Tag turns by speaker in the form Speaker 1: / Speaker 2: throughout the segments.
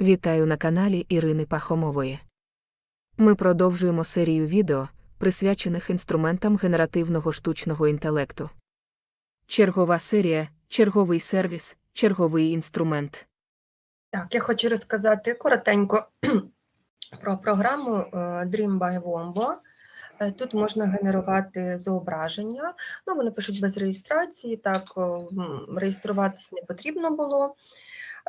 Speaker 1: Вітаю на каналі Ірини Пахомової. Ми продовжуємо серію відео, присвячених інструментам генеративного штучного інтелекту. Чергова серія, черговий сервіс, черговий інструмент.
Speaker 2: Так, я хочу розказати коротенько про програму е, Dream by Wombo. Е, Тут можна генерувати зображення. Ну, вони пишуть без реєстрації, так м, реєструватись не потрібно було.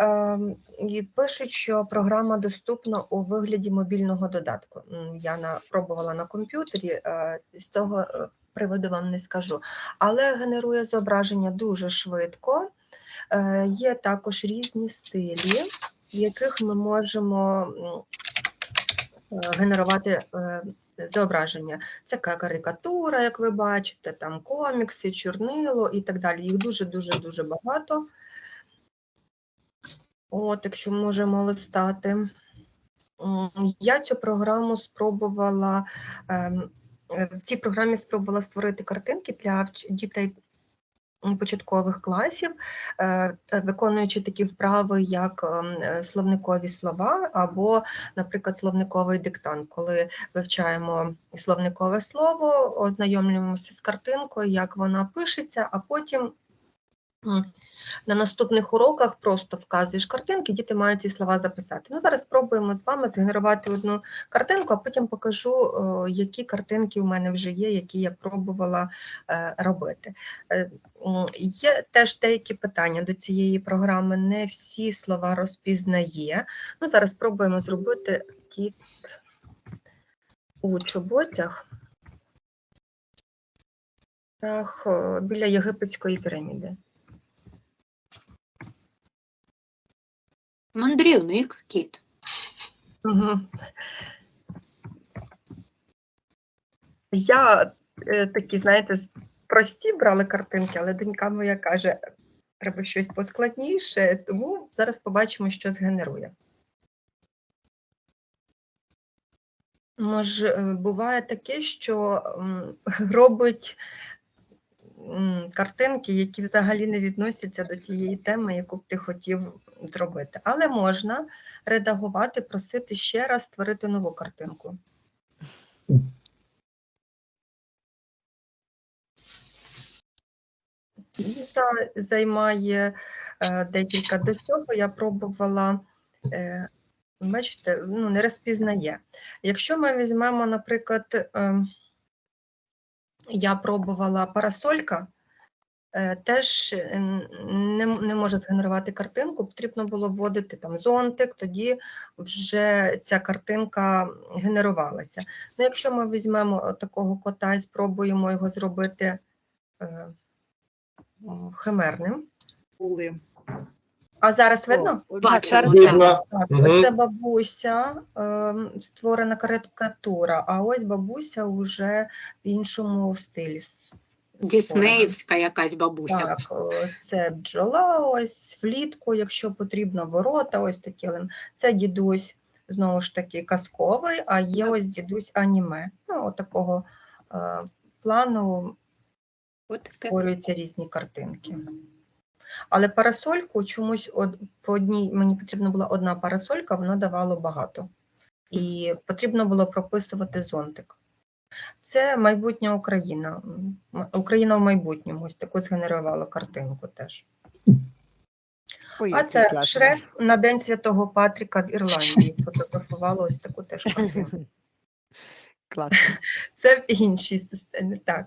Speaker 2: Ем, І пишуть, що програма доступна у вигляді мобільного додатку. Я на, пробувала на комп'ютері, е, з цього е, приводу вам не скажу. Але генерує зображення дуже швидко. Е, Є також різні стилі, в яких ми можемо генерувати зображення. Це карикатура, як ви бачите, там комікси, чорнило і так далі. Їх дуже-дуже дуже багато. От, якщо можемо листати. Я цю програму спробувала ем, е, в цій програмі спробувала створити картинки для дітей початкових класів, е, виконуючи такі вправи, як ем, словникові слова або, наприклад, словниковий диктант, коли вивчаємо словникове слово, ознайомлюємося з картинкою, як вона пишеться, а потім. На наступних уроках просто вказуєш картинки, діти мають ці слова записати. Ну, зараз спробуємо з вами згенерувати одну картинку, а потім покажу, які картинки у мене вже є, які я пробувала е, робити. Е, Є теж деякі питання до цієї програми. Не всі слова розпізнає. Ну, зараз спробуємо зробити кіт у чоботях біля єгипетської піраміди.
Speaker 3: Мандрівник кіт.
Speaker 2: Я е, такі, знаєте, прості брала картинки, але донька моя каже, треба щось поскладніше, тому зараз побачимо, що згенерує. Може, буває таке, що робить картинки, які взагалі не відносяться до тієї теми, яку б ти хотів зробити. Але можна редагувати, просити ще раз створити нову картинку. Віза займає е, декілька до цього. Я пробувала, е, бачите, ну, не розпізнає. Якщо ми візьмемо, наприклад, е, я пробувала парасолька, е, теж е, не, не може згенерувати картинку, потрібно було вводити там зонтик, тоді вже ця картинка генерувалася. Ну, якщо ми візьмемо такого кота і спробуємо його зробити е, химерним. А зараз видно?
Speaker 3: Бачу,
Speaker 4: зараз
Speaker 3: Видно.
Speaker 4: так.
Speaker 5: Мгм.
Speaker 2: оце бабуся, ем, створена карикатура, а ось бабуся вже в іншому стилі.
Speaker 3: Діснеївська якась бабуся.
Speaker 2: Так, це бджола, ось влітку, якщо потрібно, ворота, ось такі. Це дідусь, знову ж таки, казковий, а є ось дідусь аніме. Ну, от такого е, плану
Speaker 3: От
Speaker 2: створюються різні картинки. Але парасольку чомусь од, по одній, мені потрібна була одна парасолька, воно давало багато. І потрібно було прописувати зонтик. Це майбутня Україна. Україна в майбутньому. Ось таку згенерувала картинку теж.
Speaker 4: Ой,
Speaker 2: А це
Speaker 4: класний.
Speaker 2: Шрек на День Святого Патріка в Ірландії. Сфотографувала ось таку теж картинку.
Speaker 4: Клас.
Speaker 2: Це в іншій системі. Так.